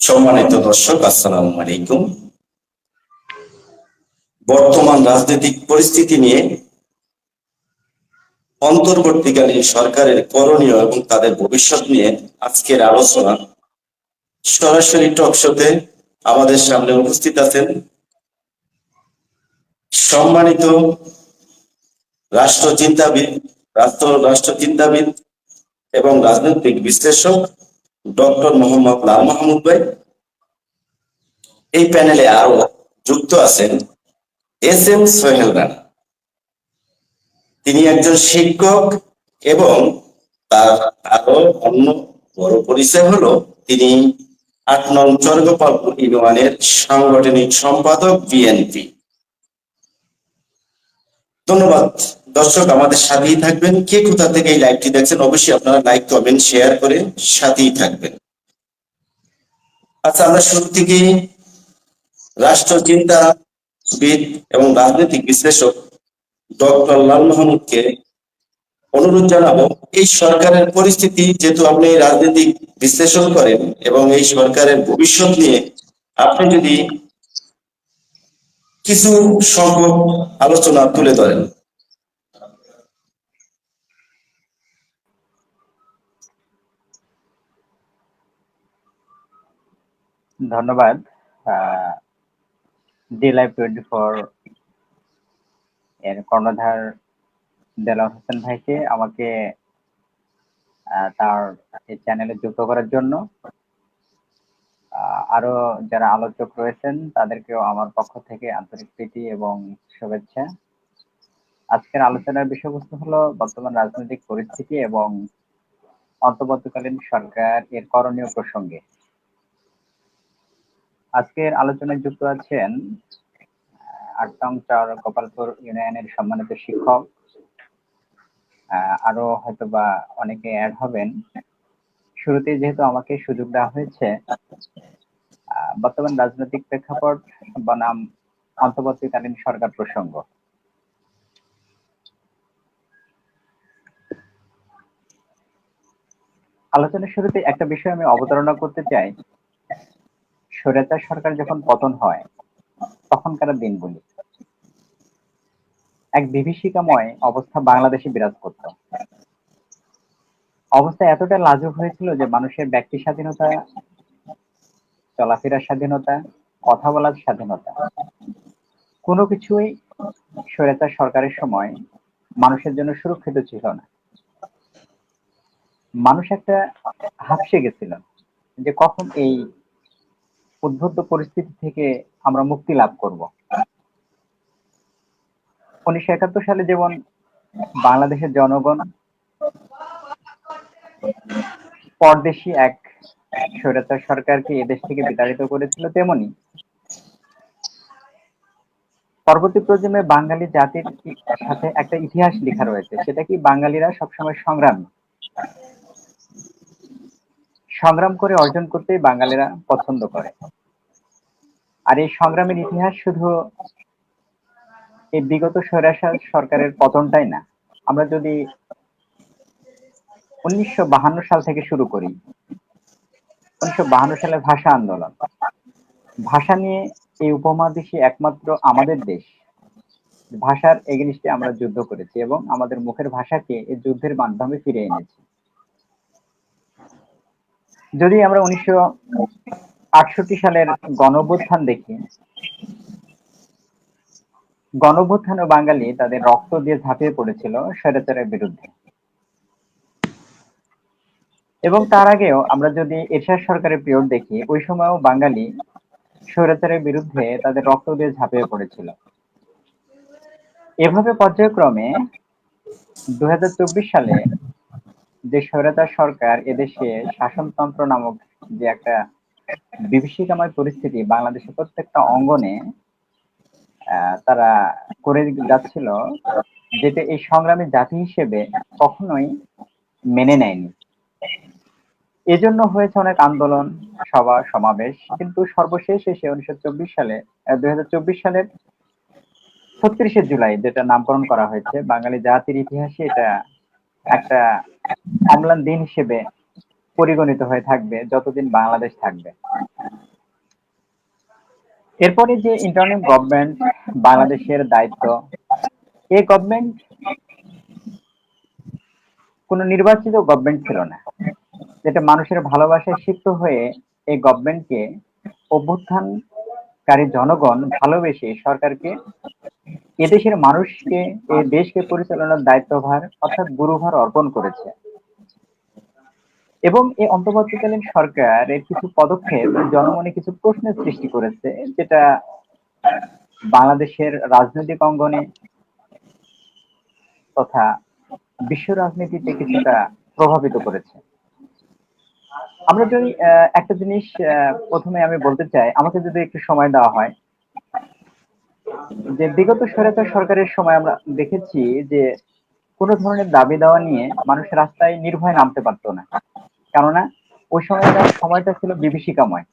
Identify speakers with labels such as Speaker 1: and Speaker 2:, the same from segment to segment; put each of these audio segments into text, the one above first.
Speaker 1: সম্মানিত দর্শক, আসসালামু আলাইকুম। বর্তমান রাজনৈতিক পরিস্থিতি নিয়ে অন্তর্বর্তীকালীন সরকারের করণীয় এবং তাদের ভবিষ্যৎ নিয়ে আজকের আলোচনা। সরাসরি টক শোতে আমাদের সামনে উপস্থিত আছেন সম্মানিত রাষ্ট্রচিন্তাবিদ রাষ্ট্র রাষ্ট্রচিন্তাবিদ এবং রাজনৈতিক বিশ্লেষক ডক্টর মোহাম্মদ লাল মাহমুদ ভাই। এই প্যানেলে আরও যুক্ত আছেন এস এম সোহেল রানা তিনি একজন শিক্ষক এবং তার আরও অন্য বড় পরিচয় হলো তিনি আট নং চর্গপালপুর ইউনিয়নের সাংগঠনিক সম্পাদক বিএনপি। ধন্যবাদ। দর্শক, আমাদের সাথেই থাকবেন। কে কোথা থেকে এই লাইভটি দেখছেন, অবশ্যই আপনারা লাইক কমেন্ট শেয়ার করে সাথেই থাকবেন। আচ্ছা আমরা শুরু রাষ্ট্র চিন্তাবিদ এবং রাজনৈতিক বিশ্লেষক ডক্টর লাল মাহমুদকে অনুরোধ জানাব, এই সরকারের পরিস্থিতি যেহেতু আপনি রাজনৈতিক বিশ্লেষণ করেন এবং এই সরকারের ভবিষ্যৎ নিয়ে আপনি যদি কিছু সংখ্যক আলোচনা তুলে ধরেন।
Speaker 2: ধন্যবাদ। ডি লাইভ টোয়েন্টি ফোর এর কর্ণধার দেলাওয়ার হোসেন ভাইকে আমাকে তার এই চ্যানেলে যুক্ত করার জন্য। আরও যারা আলোচক রয়েছেন, তাদেরকেও আমার পক্ষ থেকে আন্তরিক প্রীতি এবং শুভেচ্ছা। আজকের আলোচনার বিষয়বস্তু হলো বর্তমান রাজনৈতিক পরিস্থিতি এবং অন্তর্বর্তীকালীন সরকার এর করণীয় প্রসঙ্গে। আজকের আলোচনায় যুক্ত আছেন আহ, আট চার গোপালপুর ইউনিয়নের সম্মানিত শিক্ষক। আরও হয়তো বা অনেকে অ্যাড হবেন। শুরুতে যেহেতু আমাকে সুযোগ দেওয়া হয়েছে বর্তমান রাজনৈতিক প্রেক্ষাপট বনাম অন্তর্বর্তীকালীন সরকার প্রসঙ্গ। আলোচনার শুরুতে একটা বিষয় আমি অবতারণা করতে চাই। স্বৈরাচার সরকার যখন পতন হয়, তখনকার দিনগুলি। এক বিভীষিকাময় অবস্থা বাংলাদেশে বিরাজ করত। অবস্থা এতটা লাজুক হয়েছিল যে মানুষের ব্যক্তি স্বাধীনতা, চলাফেরার স্বাধীনতা, কথা বলার স্বাধীনতা, কোনো কিছুই স্বৈরাচার সরকারের সময় মানুষের জন্য সুরক্ষিত ছিল না। মানুষ একটা হাফসে গেছিল যে কখন এই উদ্বুদ্ধ পরিস্থিতি থেকে আমরা মুক্তি লাভ করব। উনিশশো একাত্তর সালে যেমন বাংলাদেশের জনগণ পরদেশি এক স্বৈরাচার সরকারকে এদেশ থেকে বিতাড়িত করেছিল তেমনি পরবর্তী প্রজন্মে বাঙালি জাতির সাথে একটা ইতিহাস লেখা রয়েছে, সেটা কি বাঙালিরা সবসময় সংগ্রামী? সংগ্রাম করে অর্জন করতেই বাঙালিরা পছন্দ করে। আর এই সংগ্রামের ইতিহাস শুধু এই বিগত স্বৈরাচার সরকারের পতনটাই না। আমরা যদি উনিশশো সাল থেকে শুরু করি, উনিশশো সালে ভাষা আন্দোলন। ভাষা নিয়ে এই উপমহাদেশে একমাত্র আমাদের দেশ। ভাষার এগেনিস্টে আমরা যুদ্ধ করেছি এবং আমাদের মুখের ভাষাকে এই যুদ্ধের মাধ্যমে ফিরে এনেছি। যদি আমরা উনিশশো আটষট্টি সালের গণঅভ্যুত্থান দেখি, গণঅভ্যুত্থান ও বাঙালি তাদের রক্ত দিয়ে ঝাঁপিয়ে পড়েছিল স্বৈরাচারের বিরুদ্ধে। এবং তার আগেও আমরা যদি এরশাদ সরকারের পিরিয়ড দেখি, ওই সময়ও বাঙালি স্বৈরাচারের বিরুদ্ধে তাদের রক্ত দিয়ে ঝাঁপিয়ে পড়েছিল। এভাবে পর্যায়ক্রমে দুই হাজার চব্বিশ সালে যে স্বৈরাচার সরকার এদেশে শাসনতন্ত্র নামক যে একটা বিভীষিকাময় পরিস্থিতি বাংলাদেশের প্রত্যেকটা অঙ্গনে তারা করে যাচ্ছিল যেটা এই সংগ্রামী জাতি হিসেবে কখনোই মেনে নেয়নি। এজন্য হয়েছে অনেক আন্দোলন, সভা, সমাবেশ, কিন্তু সর্বশেষ এসে উনিশশো চব্বিশ সালে দুই হাজার চব্বিশ সালের ছত্রিশে জুলাই যেটা নামকরণ করা হয়েছে, বাঙালি জাতির ইতিহাসে এটা একটা অম্লান দিন হিসেবে পরিগণিত হয়ে থাকবে, যতদিন বাংলাদেশ থাকবে। এরপরে যে ইন্টারনেট গভর্নমেন্ট বাংলাদেশের দায়িত্ব এই গভর্নমেন্ট কোনো নির্বাচিত গভর্নমেন্ট ছিল না। যেটা মানুষের ভালোবাসায় সিক্ত হয়ে এই গভর্নমেন্টকে অভ্যুত্থানকারী জনগণ ভালোবেসে সরকারকে এদেশের মানুষকে এই দেশকে পরিচালনার দায়িত্বভার অর্থাৎ গুরুভার অর্পণ করেছে। এবং এই অন্তর্বর্তীকালীন সরকারের কিছু পদক্ষেপ জনমনে কিছু প্রশ্নের সৃষ্টি করেছে, যেটা বাংলাদেশের রাজনৈতিক অঙ্গনে তথা বিশ্ব রাজনীতিতে কিছুটা প্রভাবিত করেছে। আমরা যদি একটা জিনিস প্রথমে আমি বলতে চাই, আমাকে যদি একটু সময় দেওয়া হয় যে বিগত স্বৈরাচার সরকারের সময় আমরা দেখেছি যে কোনো ধরনের দাবি দেওয়া নিয়ে মানুষ রাস্তায় নির্ভয়ে নামতে পারতো না। কেননা ওই সময়টার সময়টা ছিল বিভীষিকাময়।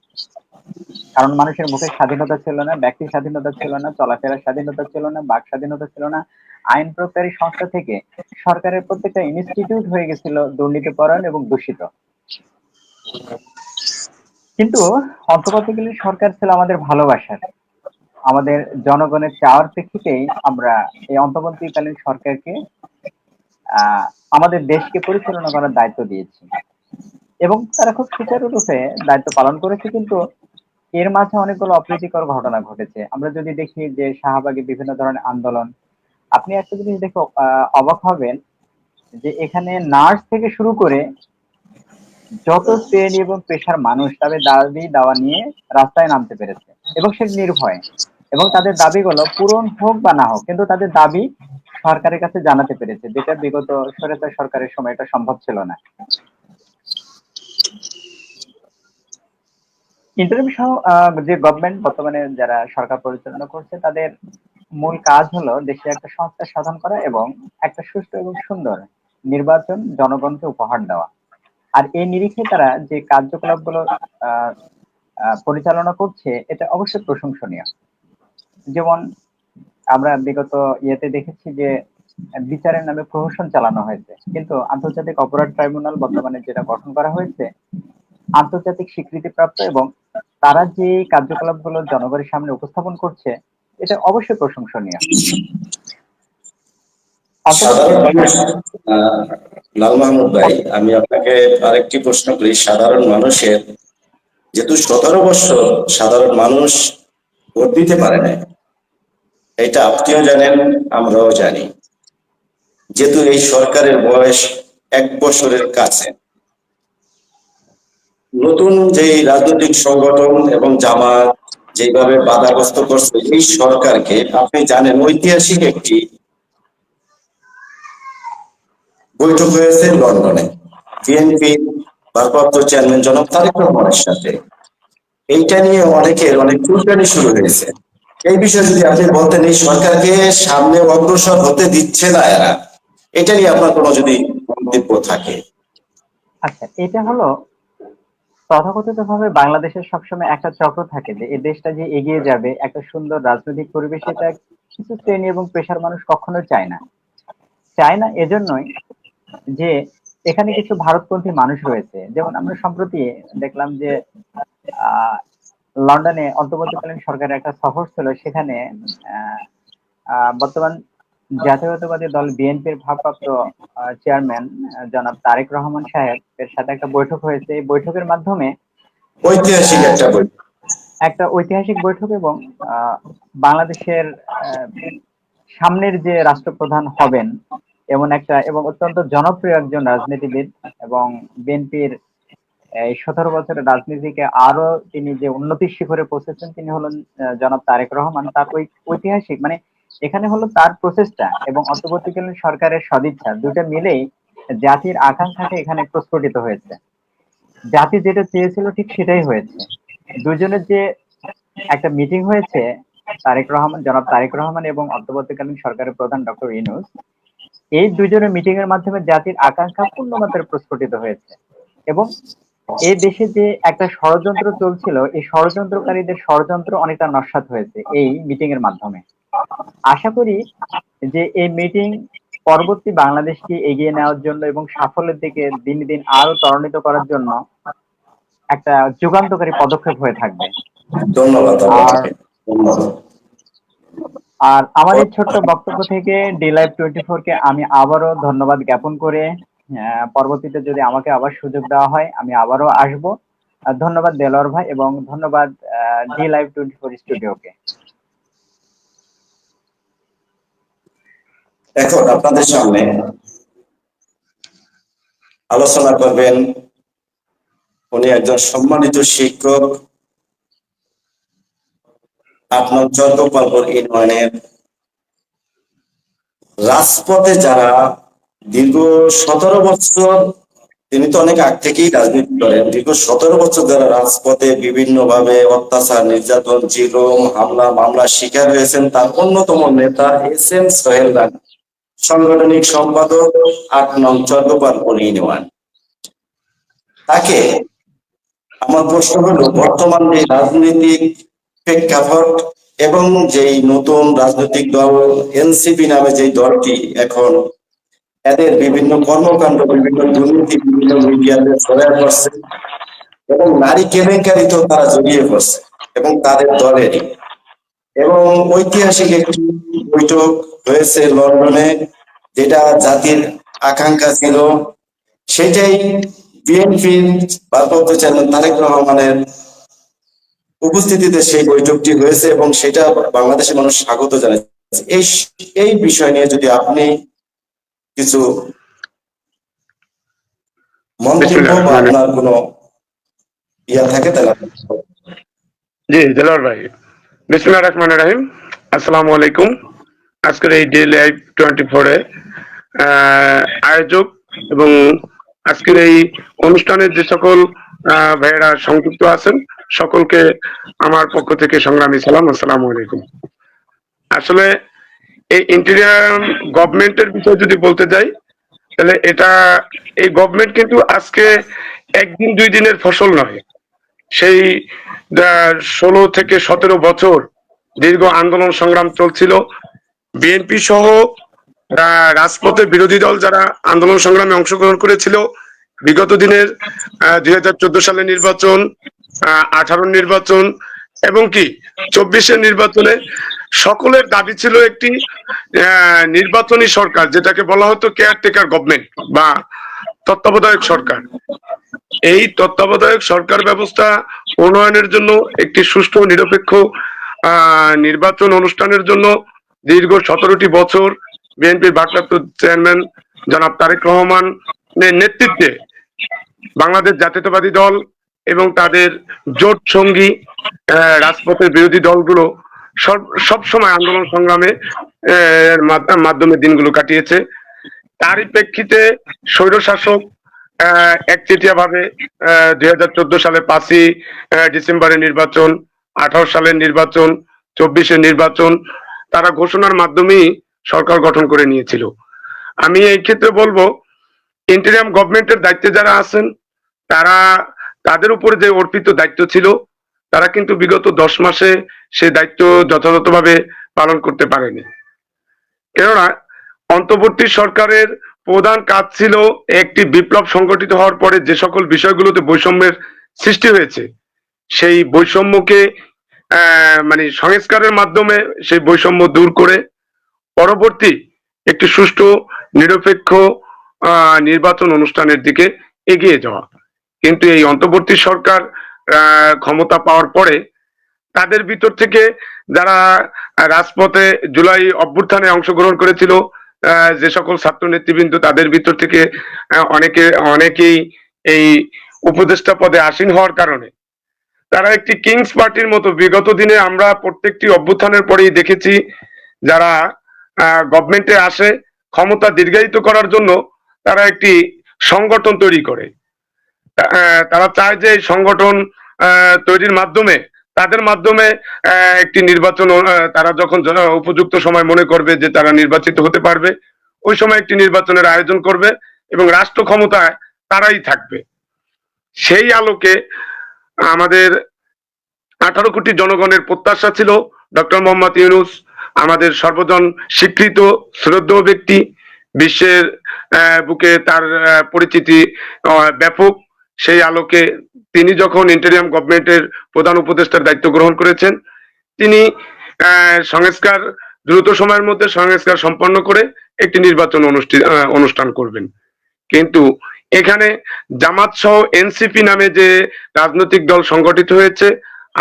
Speaker 2: কারণ মানুষের মুখে স্বাধীনতা ছিল না ব্যক্তি স্বাধীনতা ছিল না, চলাফেরার স্বাধীনতা ছিল না, বাক স্বাধীনতা ছিল না। আইন প্রয়োগকারী সংস্থা থেকে সরকারের প্রত্যেকটা ইনস্টিটিউট হয়ে গেছিল দুর্নীতিপরায়ণ এবং দূষিত। কিন্তু অন্তর্বর্তীকালীন সরকার ছিল আমাদের ভালোবাসার। আমাদের জনগণের চাওয়ার প্রেক্ষিতেই আমরা এই অন্তর্বর্তীকালীন সরকারকে আমাদের দেশকে পরিচালনা করার দায়িত্ব দিয়েছি। এবং তারা খুব সুচারুরূপে দায়িত্ব পালন করেছে, কিন্তু এর মাঝে অনেকগুলো অপ্রীতিকর ঘটনা ঘটেছে। আমরা যদি দেখি যে শাহবাগে বিভিন্ন ধরনের আন্দোলন, আপনি একটা জিনিস দেখে অবাক হবেন যে এখানে নার্স থেকে শুরু করে যত শ্রেণি এবং পেশার মানুষ তাদের দাবি দাওয়া নিয়ে রাস্তায় নামতে পেরেছে এবং সে নির্ভয়। এবং তাদের দাবিগুলো পূরণ হোক বা না হোক, কিন্তু তাদের দাবি সরকারের কাছে জানাতে পেরেছে, যেটা বিগত স্বৈরাচার সরকারের সময় এটা সম্ভব ছিল না। ইন্টারভিউ সহ যে গভর্নমেন্ট বর্তমানে যারা সরকার পরিচালনা করছে, তাদের মূল কাজ হলো দেশে একটা সংস্থা সাধন করা এবং একটা সুষ্ঠু এবং সুন্দর নির্বাচন জনগণকে উপহার দেওয়া। আর এই নিরিখে তারা যে কার্যকলাপগুলো পরিচালনা করছে, এটা অবশ্যই প্রশংসনীয়। যেমন আমরা বিগত ইয়েতে দেখেছি যে বিচারের নামে প্রহসন চালানো হয়েছে। কিন্তু আন্তর্জাতিক অপরাধ ট্রাইব্যুনাল বর্তমানে যেটা গঠন করা হয়েছে, আন্তর্জাতিক স্বীকৃতিপ্রাপ্ত এবং তারা যে কার্যকলাপগুলো জনগণের সামনে উপস্থাপন করছে, এটা অবশ্যই প্রশংসনীয়।
Speaker 1: লাল মাহমুদ ভাই, আমি আপনাকে আরেকটি প্রশ্ন করি। সাধারণ মানুষের যেহেতু সতেরো বছর সাধারণ মানুষ ভোট দিতে পারে না এটা আপনিও জানেন, আমরাও জানি। যেহেতু এই সরকারের বয়স এক বছরের কাছে। নতুন যে রাজনৈতিক সংগঠন এবং জামাত যেভাবে বাধাগ্রস্ত করছে, এই সরকারকে আপনি জানেন, ঐতিহাসিক একটি বৈঠক হয়েছে লন্ডনে। বিএনপি ভারপ্রাপ্ত চেয়ারম্যান জনাব তারেক রহমানের সাথে। এইটা নিয়ে অনেকের অনেক চুলকানি শুরু হয়েছে। এই বিষয়ে যদি আপনি বলতেন, এই সরকারকে সামনে অগ্রসর হতে দিচ্ছে না এরা, এটা নিয়ে আপনার কোনো যদি মন্তব্য থাকে।
Speaker 2: আচ্ছা এটা হলো তথাকথিত ভাবে বাংলাদেশের সবসময় একটা চক্র থাকে যে এই দেশটা যে এগিয়ে যাবে, একটা সুন্দর রাজনৈতিক পরিবেশ, এটা কিছু শ্রেণি এবং পেশার মানুষ কখনো চায় না। চায় না এজন্যই যে এখানে কিছু ভারতপন্থী মানুষ রয়েছে। যেমন আমরা সম্প্রতি দেখলাম যে লন্ডনে অন্তর্বর্তীকালীন সরকারের একটা সফর ছিল সেখানে বর্তমান জাতীয়তাবাদী দল বিএনপির ভারপ্রাপ্ত চেয়ারম্যান জনাব তারেক রহমান সাহেব এর সাথে একটা বৈঠক হয়েছে। এই বৈঠকের মাধ্যমে
Speaker 1: ঐতিহাসিক একটা বই
Speaker 2: একটা ঐতিহাসিক বৈঠক এবং আহ, বাংলাদেশের সামনের যে রাষ্ট্রপ্রধান হবেন এমন একটা এবং অত্যন্ত জনপ্রিয় একজন রাজনীতিবিদ এবং বিএনপির সতেরো বছরের রাজনীতিকে আরও তিনি যে উন্নতির শিখরে পৌঁছেছেন, তিনি হলেন জনাব তারেক রহমান। তার ওই ঐতিহাসিক মানে এখানে হলো তার প্রচেষ্টা এবং অন্তর্বর্তীকালীন সরকারের সদিচ্ছা দুটো মিলেই জাতির আকাঙ্ক্ষাকে এখানে প্রস্ফুটিত হয়েছে। জাতি যেটা চেয়েছিল ঠিক সেটাই হয়েছে। দুজনের যে একটা মিটিং হয়েছে, তারেক রহমান, জনাব তারেক রহমান এবং অন্তর্বর্তীকালীন সরকারের প্রধান ডক্টর ইনুস এই দুজনের মিটিং এর মাধ্যমে জাতির আকাঙ্ক্ষা পূর্ণমাত্রায় প্রস্ফুটিত হয়েছে এবং এই দেশে যে একটা ষড়যন্ত্র চলছিল এই ষড়যন্ত্রকারীদের ষড়যন্ত্র অনেকটা নস্বাত হয়েছে এই মিটিং এর মাধ্যমে। আশা করি যে এই মিটিং পরবর্তী বাংলাদেশকে এগিয়ে নেওয়ার জন্য এবং সাফল্যের দিকে দিন দিন আরও ত্বরান্বিত করার জন্য একটা যুগান্তকারী পদক্ষেপ হয়ে থাকবে।
Speaker 1: ধন্যবাদ
Speaker 2: আর- আমার এই ছোট্ট বক্তব্য থেকে ডি লাইভ টোয়েন্টি ফোর কে আমি আবারও ধন্যবাদ জ্ঞাপন করে পরবর্তীতে যদি আমাকে আবার সুযোগ দেওয়া হয়, আমি আবারও আসব। ধন্যবাদ দেলোয়ার ভাই এবং ধন্যবাদ ডি লাইভ টোয়েন্টি ফোর স্টুডিওকে
Speaker 1: এখন আপনাদের সামনে আলোচনা করবেন উনি একজন সম্মানিত শিক্ষক। আপনার চন্দ্রপালপুর ইউনিয়নের রাজপথে যারা দীর্ঘ সতেরো বছর তিনি তো অনেক আগ থেকেই রাজনীতি করেন। দীর্ঘ সতেরো বছর ধরে রাজপথে বিভিন্ন ভাবে অত্যাচার, নির্যাতন জিরম হামলা, মামলা শিকার হয়েছেন তার অন্যতম নেতা এস এম সোহেল রানা। সাংগঠনিক সম্পাদক আট নং চন্দ্রপালপুর ইউনিয়ন তাকে আমার প্রশ্ন হলো, বর্তমান যে রাজনৈতিক প্রেক্ষাপট এবং যেই নতুন রাজনৈতিক দল, এনসিপি নামে যে দলটি এখন এদের বিভিন্ন কর্মকাণ্ড, বিভিন্ন দুর্নীতি, বিভিন্ন মিডিয়াতে ছড়ায় পড়ছে এবং নারী কেলেঙ্কারিতেও তারা জড়িয়ে পড়ছে এবং তাদের দলেরই এবং ঐতিহাসিক একটি বৈঠক হয়েছে লন্ডনে, যেটা জাতির আকাঙ্ক্ষা ছিল। সেটাই বিএনপির ভারপ্রাপ্ত চেয়ারম্যান তারেক রহমানের উপস্থিতিতে সেই বৈঠকটি হয়েছে এবং সেটা বাংলাদেশের মানুষ স্বাগত জানাচ্ছে। এই এই বিষয় নিয়ে যদি আপনি কিছু মন্তব্য বা আপনার কোনো ইয়া থাকে তাহলে
Speaker 3: জি দেলোয়ার ভাই। বিসমুল্লাহ রহমান রাহিম। আসসালামু আলাইকুম। আজকের এই ডে লাইভ টোয়েন্টি ফোরে আয়োজক এবং আজকের এই অনুষ্ঠানের যে সকল ভাইয়েরা সংযুক্ত আছেন সকলকে আমার পক্ষ থেকে সংগ্রামী সালাম। আসসালামু আলাইকুম। আসলে এই ইন্টেরিয়ার গভর্নমেন্টের বিষয়ে যদি বলতে যাই, তাহলে এটা, এই গভর্নমেন্ট কিন্তু আজকে একদিন দুই দিনের ফসল নয়। সেই ষোলো থেকে সতেরো বছর দীর্ঘ আন্দোলন সংগ্রাম চলছিল। বিএনপি সহ রা- রাজপথের বিরোধী দল যারা আন্দোলন সংগ্রামে অংশগ্রহণ করেছিল, বিগত দিনের দুই হাজার চোদ্দ সালের নির্বাচন আঠারো নির্বাচন এবং কি, চব্বিশের নির্বাচনে সকলের দাবি ছিল একটি নির্বাচনী সরকার, যেটাকে বলা হতো কেয়ারটেকার গভর্নমেন্ট বা তত্ত্বাবধায়ক সরকার। এই তত্ত্বাবধায়ক সরকার ব্যবস্থা উন্নয়নের জন্য একটি সুষ্ঠু, নিরপেক্ষ নির্বাচন অনুষ্ঠানের জন্য দীর্ঘ সতেরোটি বছর বিএনপির ভারপ্রাপ্ত চেয়ারম্যান জনাব তারেক রহমানের নেতৃত্বে বাংলাদেশ জাতীয়তাবাদী দল এবং তাদের জোট সঙ্গী রাজপথের বিরোধী দলগুলো সব সব সময় আন্দোলন সংগ্রামে মাধ্যমে দিনগুলো কাটিয়েছে। তারই প্রেক্ষিতে স্বৈরশাসক একচেটিয়া ভাবে দুই হাজার চোদ্দ সালে পাঁচই ডিসেম্বরের নির্বাচন, আঠারো সালের নির্বাচন, চব্বিশের নির্বাচন, তারা ঘোষণার মাধ্যমেই সরকার গঠন করে নিয়েছিল। আমি এই ক্ষেত্রে বলব ইন্টেরিয়াম গভর্নমেন্টের দায়িত্বে যারা আছেন, তারা, তাদের উপরে যে অর্পিত দায়িত্ব ছিল তারা কিন্তু বিগত দশ মাসে সে দায়িত্ব যথাযথভাবে পালন করতে পারেনি। কেননা, অন্তর্বর্তী সরকারের প্রধান কাজ ছিল একটি বিপ্লব সংগঠিত হওয়ার পরে যে সকল বিষয়গুলোতে বৈষম্যের সৃষ্টি হয়েছে, সেই বৈষম্যকে মানে সংস্কারের মাধ্যমে সেই বৈষম্য দূর করে পরবর্তী একটি সুষ্ঠু, নিরপেক্ষ নির্বাচন অনুষ্ঠানের দিকে এগিয়ে যাওয়া। কিন্তু এই অন্তর্বর্তী সরকার ক্ষমতা পাওয়ার পরে তাদের ভিতর থেকে যারা রাজপথে জুলাই অভ্যুত্থানে অংশগ্রহণ করেছিল যে সকল ছাত্র নেতৃবৃন্দ তাদের ভিতর থেকে অনেকে, অনেকেই এই উপদেষ্টা পদে আসীন হওয়ার কারণে। তারা একটি কিংস পার্টির মতো বিগত দিনে আমরা প্রত্যেকটি অভ্যুত্থানের পরেই দেখেছি যারা গভর্নমেন্টে আসে, ক্ষমতা দীর্ঘায়িত করার জন্য তারা একটি সংগঠন তৈরি করে। তারা চায় যে সংগঠন তৈরির মাধ্যমে, তাদের মাধ্যমে একটি নির্বাচন তারা যখন উপযুক্ত সময় মনে করবে যে তারা নির্বাচিত হতে পারবে, ওই সময় একটি নির্বাচনের আয়োজন করবে এবং রাষ্ট্র ক্ষমতায় তারাই থাকবে। সেই আলোকে আমাদের আঠারো কোটি জনগণের প্রত্যাশা ছিল, ডক্টর মোহাম্মদ ইউনুস আমাদের সর্বজন স্বীকৃত, শ্রদ্ধেয় ব্যক্তি, বিশ্বের বুকে তার পরিচিতি ব্যাপক সেই আলোকে তিনি যখন ইন্টেরিয়াম গভর্নমেন্টের প্রধান উপদেষ্টার দায়িত্ব গ্রহণ করেছেন, তিনি সংস্কার, দ্রুত সময়ের মধ্যে সংস্কার সম্পন্ন করে একটি নির্বাচন অনুষ্ঠিত অনুষ্ঠান করবেন। কিন্তু এখানে জামাত সহ এনসিপি নামে যে রাজনৈতিক দল সংগঠিত হয়েছে,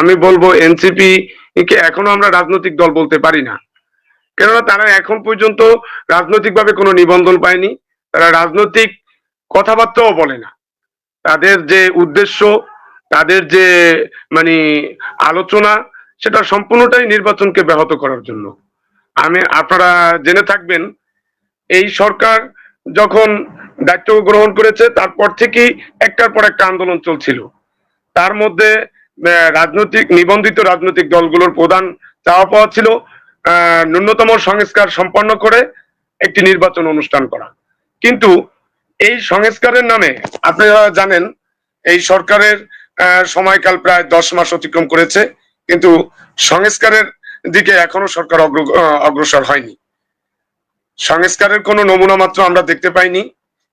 Speaker 3: আমি বলব এনসিপি কে এখনও আমরা রাজনৈতিক দল বলতে পারি না। কেননা তারা এখন পর্যন্ত রাজনৈতিকভাবে কোনো নিবন্ধন পায়নি, তারা রাজনৈতিক কথাবার্তাও বলে না। তাদের যে উদ্দেশ্য, তাদের যে মানে আলোচনা, সেটা সম্পূর্ণটাই নির্বাচনকে ব্যাহত করার জন্য। আমি, আপনারা জেনে থাকবেন, এই সরকার যখন দায়িত্ব গ্রহণ করেছে, তারপর থেকেই একটার পর একটা আন্দোলন চলছিল। তার মধ্যে রাজনৈতিক, নিবন্ধিত রাজনৈতিক দলগুলোর প্রধান চাওয়া পাওয়া ছিল ন্যূনতম সংস্কার সম্পন্ন করে একটি নির্বাচন অনুষ্ঠান করা। কিন্তু এই সংস্কারের নামে আপনারা জানেন, এই সরকারের সময়কাল প্রায় দশ মাস অতিক্রম করেছে, কিন্তু সংস্কারের দিকে এখনও সরকার অগ্রসর হয়নি। সংস্কারের কোনো নমুনা মাত্র আমরা দেখতে পাইনি।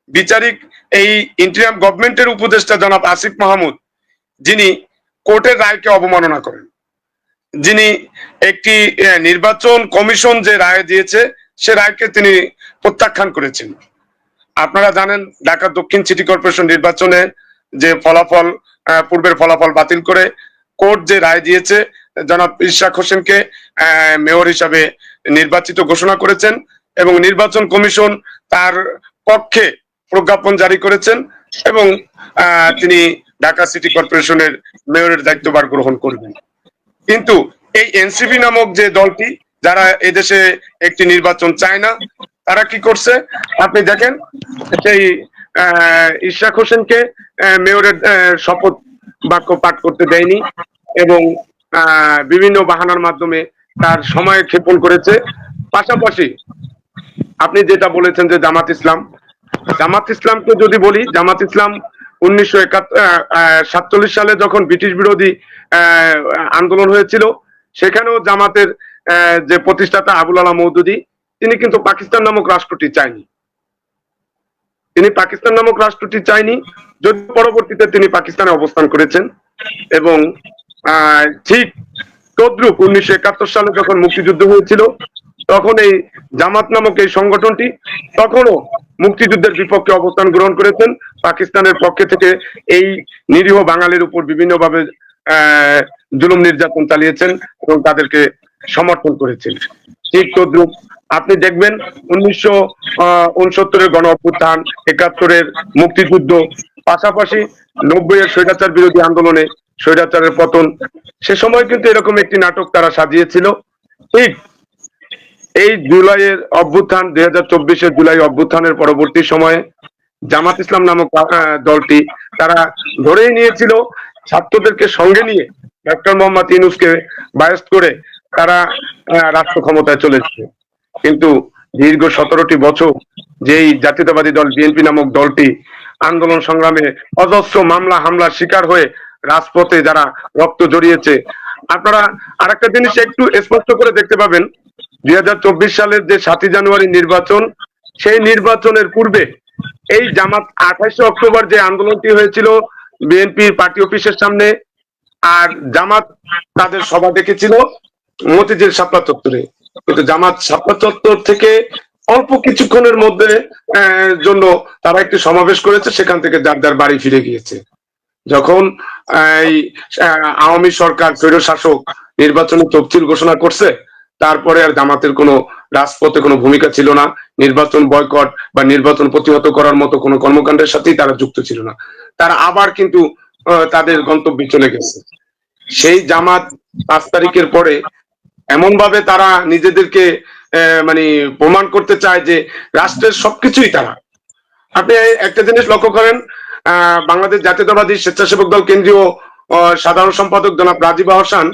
Speaker 3: বিচারিক এই ইন্টারিয়াম গভর্নমেন্টের উপদেষ্টা জনাব আসিফ মাহমুদ, যিনি কোর্টের রায়কে অবমাননা করেন। যিনি একটি নির্বাচন কমিশন যে রায় দিয়েছে, সে রায়কে তিনি প্রত্যাখ্যান করেছেন। আপনারা জানেন ঢাকা দক্ষিণ সিটি কর্পোরেশন নির্বাচনে যে ফলাফল পূর্বের ফলাফল বাতিল করে কোর্ট যে রায় দিয়েছে, জনাব ইশাক হোসেনকে মেয়র হিসাবে নির্বাচিত ঘোষণা করেছেন এবং নির্বাচন কমিশন তার পক্ষে প্রজ্ঞাপন জারি করেছেন এবং তিনি ঢাকা সিটি কর্পোরেশনের মেয়রের দায়িত্বভার গ্রহণ করবেন। কিন্তু এই এনসিপি নামক যে দলটি, যারা এদেশে একটি নির্বাচন চায় না তারা কি করছে? আপনি দেখেন, সেই ইশাক হোসেনকে মেয়রের শপথ বাক্য পাঠ করতে দেয়নি এবং বিভিন্ন বাহানার মাধ্যমে তার সময় ক্ষেপণ করেছে। পাশাপাশি আপনি যেটা বলেছেন যে জামাত ইসলাম, জামাত ইসলামকে যদি বলি, জামাত ইসলাম উনিশশো সাতচল্লিশ সালে যখন ব্রিটিশ বিরোধী আন্দোলন হয়েছিল, সেখানেও জামাতের যে প্রতিষ্ঠাতা আবুল আলা মৌদুদি তিনি কিন্তু পাকিস্তান নামক রাষ্ট্রটি চায়নি। তিনি পাকিস্তান নামক রাষ্ট্রটি চায়নি, যদি পরবর্তীতে তিনি পাকিস্তানে অবস্থান করেছেন এবং ঠিক তদ্রুপ উনিশশো একাত্তর সালে যখন মুক্তিযুদ্ধ হয়েছিল, তখন এই জামাত নামক এই সংগঠনটি তখনও মুক্তিযুদ্ধের বিপক্ষে অবস্থান গ্রহণ করেছেন। পাকিস্তানের পক্ষে থেকে এই নিরীহ বাঙালির উপর বিভিন্নভাবে জুলুম নির্যাতন চালিয়েছেন এবং তাদেরকে সমর্থন করেছেন। ঠিক তদ্রুপ আপনি দেখবেন উনিশশো উনসত্তরের গণ অভ্যুত্থান একাত্তরের মুক্তিযুদ্ধ, পাশাপাশি নব্বই এর স্বৈরাচার বিরোধী আন্দোলনে স্বৈরাচারের পতন। সে সময় কিন্তু এরকম একটি নাটক তারা সাজিয়েছিল। ঠিক এই জুলাইয়ের অভ্যুত্থান, দুই হাজার চব্বিশের জুলাই অভ্যুত্থানের পরবর্তী সময়ে জামাত ইসলাম নামক দলটি তারা ধরেই নিয়েছিল ছাত্রদেরকে সঙ্গে নিয়ে ডক্টর মোহাম্মদ ইউনুসকে বায়াস্ত করে তারা রাষ্ট্র ক্ষমতায় চলেছে কিন্তু দীর্ঘ সতেরোটি বছর যেই জাতীয়তাবাদী দল বিএনপি নামক দলটি আন্দোলন সংগ্রামে অজস্র মামলা হামলার শিকার হয়ে রাজপথে যারা রক্ত জড়িয়েছে। আপনারা আরেকটা জিনিস একটু স্পষ্ট করে দেখতে পাবেন। দুই হাজার চব্বিশ সালের যে সাতই জানুয়ারি নির্বাচন, সেই নির্বাচনের পূর্বে এই জামাত আঠাশে অক্টোবর যে আন্দোলনটি হয়েছিল বিএনপির পার্টি অফিসের সামনে, আর জামাত তাদের সভা ডেকেছিল মতিঝিল শাপলা চত্বরে। জামাত শাপলা চত্বর থেকে অল্প কিছুক্ষণের মধ্যে জন্য তারা একটি সমাবেশ করেছে, সেখান থেকে যার যার বাড়ি ফিরে গিয়েছে। যখন এই আওয়ামী সরকার স্বৈর শাসক নির্বাচনী তফসিল ঘোষণা করছে, তারপরে আর জামাতের কোনো রাজপথে কোনো ভূমিকা ছিল না। নির্বাচন বয়কট বা নির্বাচন প্রতিহত করার মতো কোনো কর্মকাণ্ডের সাথেই তারা যুক্ত ছিল না। তারা আবার কিন্তু তাদের গন্তব্যে চলে গেছে। সেই জামাত পাঁচ তারিখের পরে এমন ভাবে তারা নিজেদেরকে মানে প্রমাণ করতে চায় যে রাষ্ট্রের সবকিছুই তারা। আপনি একটা জিনিস লক্ষ্য করেন বাংলাদেশ জাতীয়তাবাদী স্বেচ্ছাসেবক দল কেন্দ্রীয় সাধারণ সম্পাদক জনাব রাজীব আহসান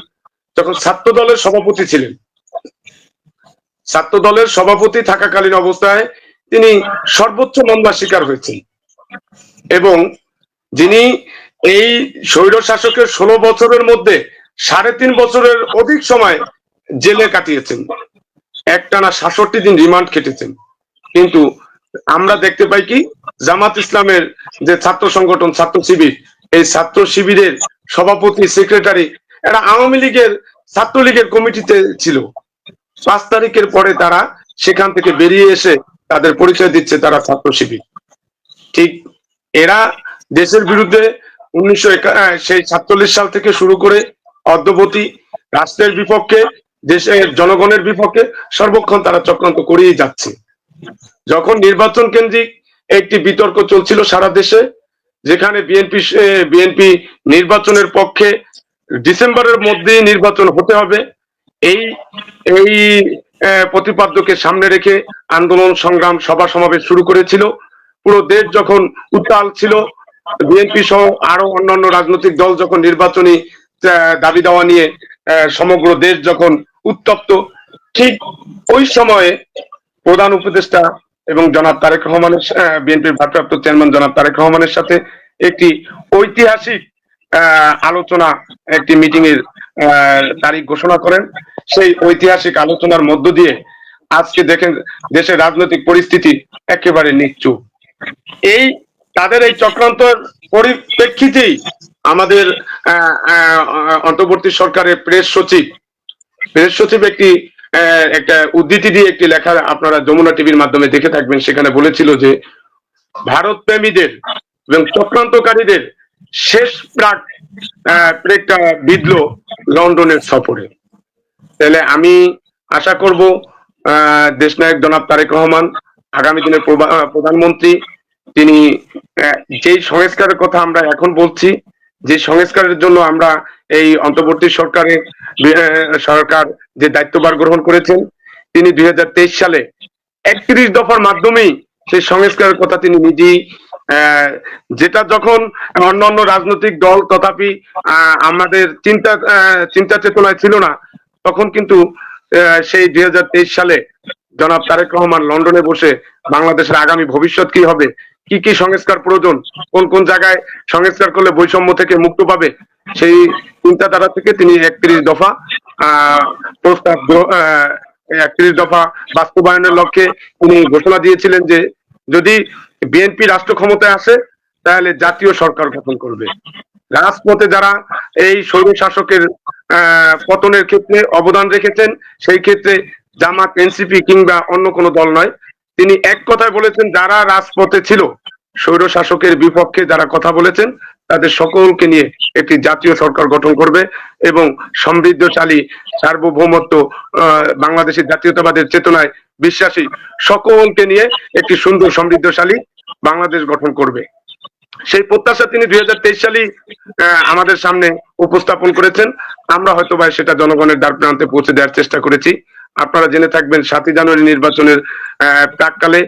Speaker 3: যখন ছাত্র দলের সভাপতি ছিলেন, ছাত্র দলের সভাপতি থাকাকালীন অবস্থায় তিনি সর্বোচ্চ মামলার শিকার হয়েছেন। এবং যিনি এই স্বৈর শাসকের ষোলো বছরের মধ্যে সাড়ে তিন বছরের অধিক সময় জেলে কাটিয়েছেন। একটানা সাতষট্টি দিন রিমান্ড খেটেছেন। কিন্তু আমরা দেখতে পাই কি, জামাত ইসলামের যে ছাত্র সংগঠন, ছাত্র শিবির, এই ছাত্র শিবিরের সভাপতি, সেক্রেটারি, এরা আওয়ামী লীগের, ছাত্রলীগের কমিটিতে ছিল। পাঁচ তারিখের পরে তারা সেখান থেকে বেরিয়ে এসে তাদের পরিচয় দিচ্ছে তারা ছাত্র শিবির। ঠিক এরা দেশের বিরুদ্ধে উনিশশো সেই সাতচল্লিশ সাল থেকে শুরু করে অদ্যবতী রাষ্ট্রের বিপক্ষে দেশের জনগণের বিপক্ষে সর্বক্ষণ তারা চক্রান্ত করেই যাচ্ছে। যখন নির্বাচন কেন্দ্রিক একটি বিতর্ক চলছিল সারা দেশে, যেখানে বিএনপি বিএনপি নির্বাচনের পক্ষে ডিসেম্বরের মধ্যেই নির্বাচন হতে হবে, এই এই প্রতিপাদ্যকে সামনে রেখে আন্দোলন সংগ্রাম সভা সমাবেশ শুরু করেছিল। পুরো দেশ যখন উত্তাল ছিল, বিএনপি সহ আরও অন্যান্য রাজনৈতিক দল যখন নির্বাচনী দাবি দাওয়া নিয়ে সমগ্র দেশ যখন উত্তপ্ত, ঠিক ওই সময়ে প্রধান উপদেষ্টা এবং জনাব তারেক রহমানের বিএনপির ভারপ্রাপ্ত চেয়ারম্যান জনাব তারেক রহমানের সাথে একটি ঐতিহাসিক আলোচনা, একটি মিটিং এর তারিখ ঘোষণা করেন। সেই ঐতিহাসিক আলোচনার মধ্য দিয়ে আজকে দেখেন দেশের রাজনৈতিক পরিস্থিতি একেবারে নিশ্চুপ এই, তাদের এই চক্রান্তর পরিপ্রেক্ষিতেই আমাদের অন্তর্বর্তী সরকারের প্রেস সচিব প্রেস সচিব একটি একটা উদ্ধৃতি দিয়ে একটি লেখা আপনারা যমুনা টিভির মাধ্যমে দেখে থাকবেন। সেখানে বলেছিল যে ভারত প্রেমীদের এবং চক্রান্তকারীদের শেষ প্রাক প্রেকটা বিধল লন্ডনের সফরে। তাহলে আমি আশা করব দেশনায়ক জনাব তারেক রহমান, আগামী দিনের প্রধানমন্ত্রী, তিনি যেই সংস্কারের কথা আমরা এখন বলছি যে সংস্কারের জন্য আমরা এই অন্তর্বর্তী সরকারের সরকার যে দায়িত্বভার গ্রহণ করেছেন, তিনি দুই হাজার তেইশ সালে একত্রিশ দফার মাধ্যমেই সেই সংস্কারের কথা তিনি নিজেই যেটা যখন অন্যান্য রাজনৈতিক দল তথাপি আমাদের চিন্তা চিন্তা চেতনায় ছিল না, তখন কিন্তু সেই দুই হাজার তেইশ সালে জনাব তারেক রহমান লন্ডনে বসে বাংলাদেশের আগামী ভবিষ্যৎ কি হবে কি কি সংস্কার প্রয়োজন? কোন কোন জায়গায় সংস্কার করলে বৈষম্য থেকে মুক্ত পাবে? সেই চিন্তাধারা থেকে তিনি একত্রিশ দফা প্রস্তাব একত্রিশ দফা বাস্তবায়নের লক্ষ্যে তিনি ঘোষণা দিয়েছিলেন যে যদি বিএনপি রাষ্ট্র ক্ষমতায় আসে, তাহলে জাতীয় সরকার গঠন করবে। রাজপথে যারা এই স্বৈর শাসকের পতনের ক্ষেত্রে অবদান রেখেছেন, সেই ক্ষেত্রে জামাত, এনসিপি কিংবা অন্য কোনো দল নয়। তিনি এক কথায় বলেছেন, যারা রাজপথে ছিল স্বৈর শাসকের বিপক্ষে যারা কথা বলেছেন, তাদের সকলকে নিয়ে একটি জাতীয় সরকার গঠন করবে এবং সমৃদ্ধশালী সার্বভৌমত্ব বাংলাদেশের জাতীয়তাবাদের চেতনায় বিশ্বাসী সকলকে নিয়ে একটি সুন্দর সমৃদ্ধশালী বাংলাদেশ গঠন করবে। সেই প্রত্যাশা তিনি দুই হাজার তেইশ আহ, আমাদের সামনে উপস্থাপন করেছেন। আমরা হয়তো বা সেটা জনগণের দ্বার প্রান্তে পৌঁছে দেওয়ার চেষ্টা করেছি। আপনারা জেনে থাকবেন সাতই জানুয়ারি নির্বাচনের প্রাককালে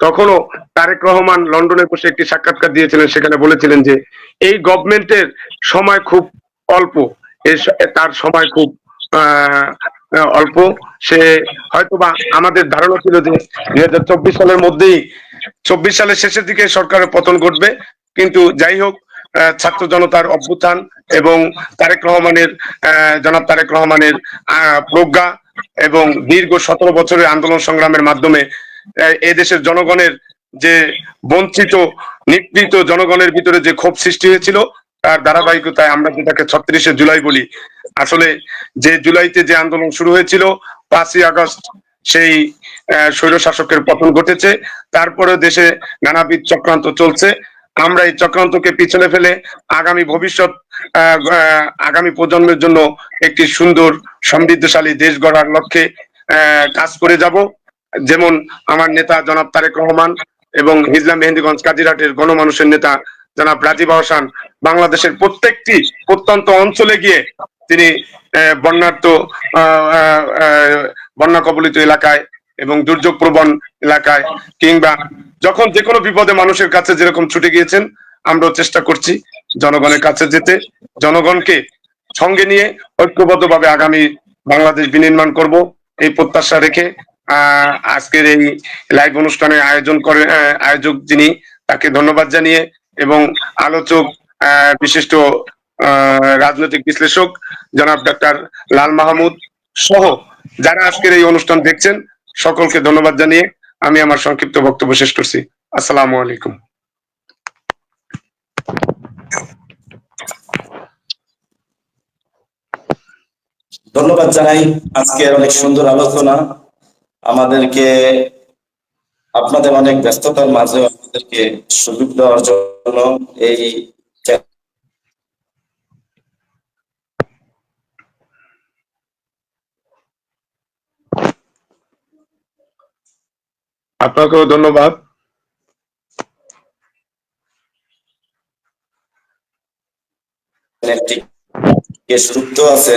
Speaker 3: তখনও তারেক রহমান লন্ডনে বসে একটি সাক্ষাৎকার দিয়েছিলেন সেখানে বলেছিলেন যে এই গভর্নমেন্টের সময় খুব অল্প। তার সময় খুব অল্প। সে হয়তোবা আমাদের ধারণা ছিল যে দুই হাজার চব্বিশ সালের মধ্যেই চব্বিশ সালের শেষের দিকে সরকারের পতন ঘটবে। কিন্তু যাই হোক ছাত্র জনতার অভ্যুত্থান এবং তারেক রহমানের জনাব তারেক রহমানের প্রজ্ঞা এবং দীর্ঘ সতেরো বছরের আন্দোলন সংগ্রামের মাধ্যমে আহ, এদেশের জনগণের যে বঞ্চিত নিপীড়িত জনগণের ভিতরে যে ক্ষোভ সৃষ্টি হয়েছিল তার ধারাবাহিকতায় আমরা যেটাকে ছত্রিশে জুলাই বলি আসলে যে জুলাইতে যে আন্দোলন শুরু হয়েছিল পাঁচই আগস্ট সেই স্বৈর শাসকের পতন ঘটেছে তারপরে দেশে নানাবিধ চক্রান্ত চলছে আমরা এই চক্রান্তকে পিছনে ফেলে আগামী ভবিষ্যৎ আগামী প্রজন্মের জন্য একটি সুন্দর, সমৃদ্ধশালী দেশ গড়ার লক্ষ্যে কাজ করে যাব। যেমন আমার নেতা জনাব তারেক রহমান এবং হিজলা মেহেন্দিগঞ্জ কাজিরাটের গণমানুষের নেতা জনাব রাজীব আহসান বাংলাদেশের প্রত্যেকটি প্রত্যন্ত অঞ্চলে গিয়ে তিনি বন্যার্ত বন্যা কবলিত এলাকায় এবং দুর্যোগ প্রবণ এলাকায় কিংবা যখন যে কোনো বিপদে মানুষের কাছে যেরকম ছুটে গিয়েছেন, আমরাও চেষ্টা করছি জনগণের কাছে যেতে। জনগণকে সঙ্গে নিয়ে ঐক্যবদ্ধভাবে আগামী বাংলাদেশ বিনির্মাণ করব এই প্রত্যাশা রেখে আজকের এই লাইভ অনুষ্ঠানের আয়োজন করে আয়োজক যিনি তাকে ধন্যবাদ জানিয়ে এবং আলোচক বিশিষ্ট রাজনৈতিক বিশ্লেষক জনাব ডাক্তার লাল মাহমুদ সহ যারা আজকের এই অনুষ্ঠান দেখছেন সকলকে ধন্যবাদ জানিয়ে আমি আমার সংক্ষিপ্ত বক্তব্য শেষ করছি। আসসালামু আলাইকুম।
Speaker 1: ধন্যবাদ জানাই আজকে অনেক সুন্দর আলোচনা। আমাদেরকে, আপনাদের অনেক ব্যস্ততার মাঝে আমাদেরকে সুযোগ দেওয়ার জন্য এই
Speaker 3: আপনাকেও ধন্যবাদ।
Speaker 1: যুক্ত আছে।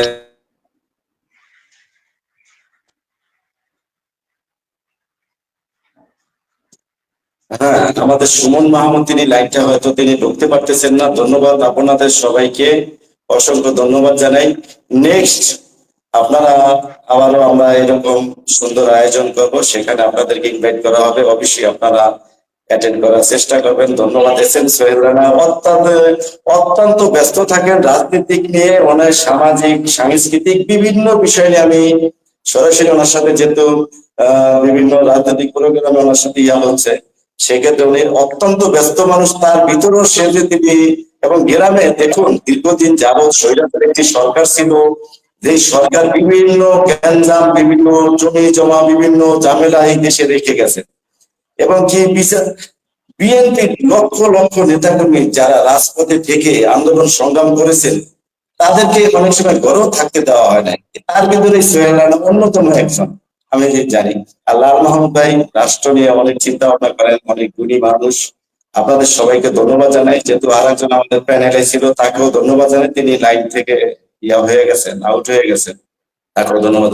Speaker 1: হ্যাঁ আমাদের সুমন মাহমুদ, তিনি লাইনটা হয়তো তিনি ঢুকতে পারতেছেন না। ধন্যবাদ আপনাদের সবাইকে। অসংখ্য ধন্যবাদ জানাই। নেক্সট আপনারা আবারও আমরা এরকম সুন্দর আয়োজন করব, সেখানে আপনাদেরকে ইনভাইট করা হবে। অবশ্যই আপনারা অ্যাটেন্ড করার চেষ্টা করবেন। ধন্যবাদ, এস সোহেল রানা। অত্যন্ত অত্যন্ত ব্যস্ত থাকেন রাজনীতিক নিয়ে, ওনার সামাজিক, সাংস্কৃতিক বিভিন্ন বিষয় নিয়ে আমি সরাসরি ওনার সাথে যেহেতু বিভিন্ন রাজনৈতিক প্রোগ্রামে ওনার সাথে ইয়া হচ্ছে, সেক্ষেত্রে উনি অত্যন্ত ব্যস্ত মানুষ। তার ভিতরেও সে যে এবং গ্রামে দেখুন, দীর্ঘদিন যাবৎ স্বৈরাচার একটি সরকার ছিল যে সরকার বিভিন্ন গ্যাঞ্জাম, বিভিন্ন জমি জমা, বিভিন্ন ঝামেলা এই দেশে রেখে গেছে। এবং কি বিচার বিএনপির লক্ষ লক্ষ নেতাকর্মী যারা রাজপথে থেকে আন্দোলন সংগ্রাম করেছেন, তাদেরকে অনেক সময় ঘরেও থাকতে দেওয়া হয় না তার ভিতরে সোহেল অন্যতম একজন, আমি জানি। আর লাল মাহমুদ ভাই, রাষ্ট্র নিয়ে অনেক চিন্তা ভাবনা করেন, অনেক গুণী মানুষ। আপনাদের সবাইকে ধন্যবাদ জানাই। যেহেতু আর একজন আমাদের প্যানেলে ছিল, তাকেও ধন্যবাদ জানাই। তিনি লাইন থেকে ইয়া হয়ে গেছেন আউট হয়ে গেছেন তারপরে ধন্যবাদ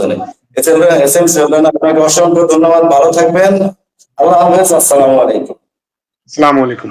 Speaker 1: এছাড়া এস এম সোহেল আপনাকে অসংখ্য ধন্যবাদ। ভালো থাকবেন। আল্লাহ হাফেজ, আসসালামু আলাইকুম।
Speaker 3: আসসালামু আলাইকুম।